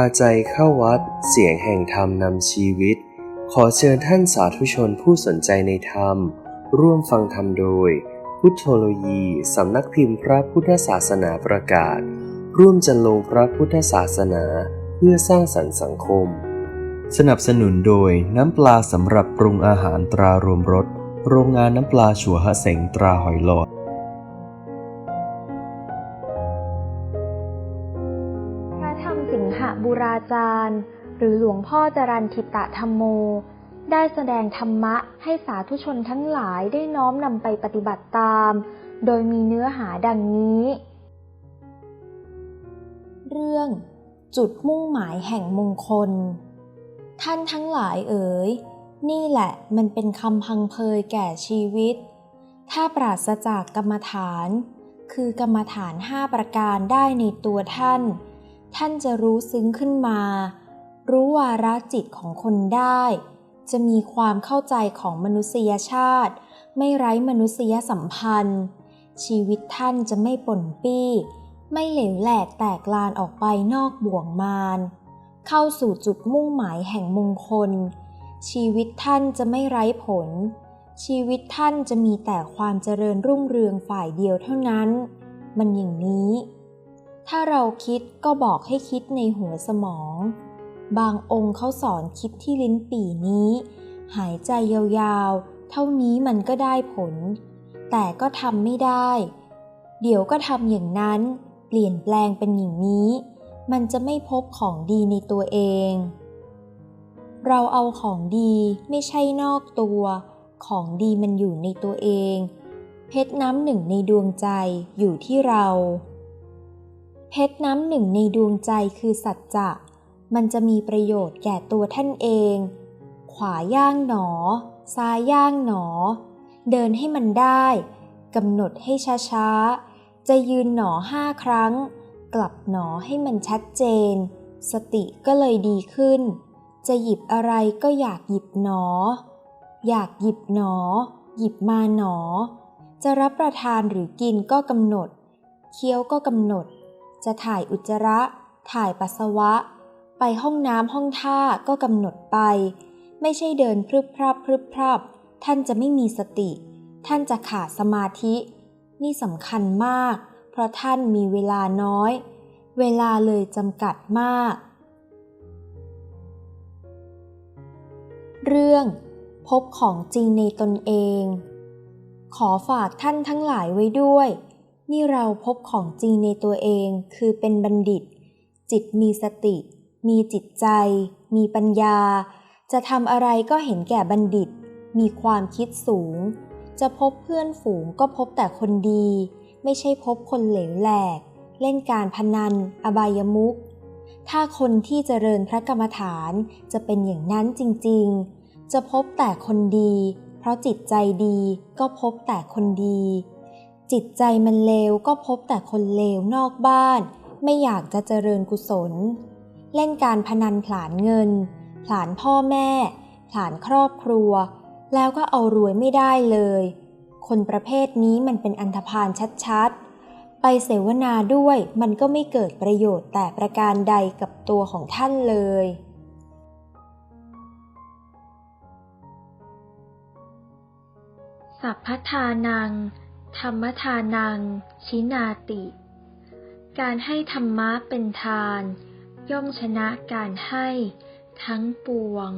าใจเข้าวัด เสียงแห่งธรรมนำชีวิต ขอเชิญท่านสาธุชนผู้สนใจในธรรม ร่วมฟังธรรมโดย พุทธโลยีสำนักพิมพ์พระพุทธศาสนาประกาศ ร่วมจันลงพระพุทธศาสนาเพื่อสร้างสรรค์สังคม สนับสนุนโดยน้ำปลาสำหรับปรุงอาหารตรารวมรสโรงงานน้ำปลาชัวฮะเสงตราหอยหลอด สิงหบุราจารย์ หรือหลวงพ่อจรันทิตะธรรมโม ได้แสดงธรรมะให้สาธุชนทั้งหลายได้น้อมนำไปปฏิบัติตาม โดยมีเนื้อหาดังนี้ เรื่องจุดมุ่งหมายแห่งมงคล ท่านทั้งหลายเอ๋ย นี่แหละมันเป็นคำพังเพยแก่ชีวิต ถ้าปราศจากกรรมฐาน คือกรรมฐานห้าประการได้ในตัวท่าน ท่านจะรู้ซึ้งขึ้นมา รู้วาระจิตของคนได้ จะมีความเข้าใจของมนุษยชาติ ไม่ไร้มนุษยสัมพันธ์ ชีวิตท่านจะไม่ป่นปี้ ไม่เหลวแหลกแตกลานออกไปนอกบ่วงมาร เข้าสู่จุดมุ่งหมายแห่งมงคล ชีวิตท่านจะไม่ไร้ผล ชีวิตท่านจะมีแต่ความเจริญรุ่งเรืองฝ่ายเดียวเท่านั้น มันอย่างนี้ ถ้าเราคิดก็บอกให้คิดในหัวสมอง บางองค์เขาสอนคิดที่ลิ้นปีนี้ หายใจยาวๆ เท่านี้มันก็ได้ผล แต่ก็ทำไม่ได้ เดี๋ยวก็ทำอย่างนั้น เปลี่ยนแปลงเป็นอย่างนี้ มันจะไม่พบของดีในตัวเอง เราเอาของดีไม่ใช่นอกตัว ของดีมันอยู่ในตัวเอง เพชรน้ำหนึ่งในดวงใจอยู่ที่เรา เพชรน้ำหนึ่งในดวงใจคือสัจจะ มันจะมีประโยชน์แก่ตัวท่านเอง ขวาย่างหนอ ซ้ายย่างหนอ เดินให้มันได้กำหนดให้ช้าๆ จะยืนหนอห้าครั้ง กลับหนอให้มันชัดเจน สติก็เลยดีขึ้น จะหยิบอะไรก็อยากหยิบหนอ อยากหยิบหนอ หยิบมาหนอ จะรับประทานหรือกินก็กำหนด เคี้ยวก็กำหนด จะถ่ายอุจจาระ ถ่ายปัสสาวะ ไปห้องน้ำห้องท่าก็กำหนดไป ไม่ใช่เดินพรึบพรับพรึบพรับท่านจะไม่มีสติ ท่านจะขาดสมาธิ นี่สำคัญมาก เพราะท่านมีเวลาน้อย เวลาเลยจำกัดมาก เรื่องพบของจริงในตนเอง ขอฝากท่านทั้งหลายไว้ด้วย นี่เราพบของจริงในตัวเองคือเป็นบัณฑิต จิตมีสติ มีจิตใจ มีปัญญา จะทำอะไรก็เห็นแก่บัณฑิต มีความคิดสูง จะพบเพื่อนฝูงก็พบแต่คนดี ไม่ใช่พบคนเหลวแหลก เล่นการพนัน อบายมุขถ้าคนที่เจริญพระกรรมฐานจะเป็นอย่างนั้นจริงๆ จะพบแต่คนดี เพราะจิตใจดีก็พบแต่คนดี จิตใจมันเลวก็พบแต่คนเลวนอกบ้าน ไม่อยากจะเจริญกุศล เล่นการพนันผลาญเงิน ผลาญพ่อแม่ ผลาญครอบครัว แล้วก็เอารวยไม่ได้เลย คนประเภทนี้มันเป็นอันธพาลชัดๆ ไปเสวนาด้วยมันก็ไม่เกิดประโยชน์แต่ประการใดกับตัวของท่านเลยสัพพทานัง ธรรมทานัง ชินาติ การให้ธรรมะเป็นทาน ย่อมชนะการให้ทั้งปวง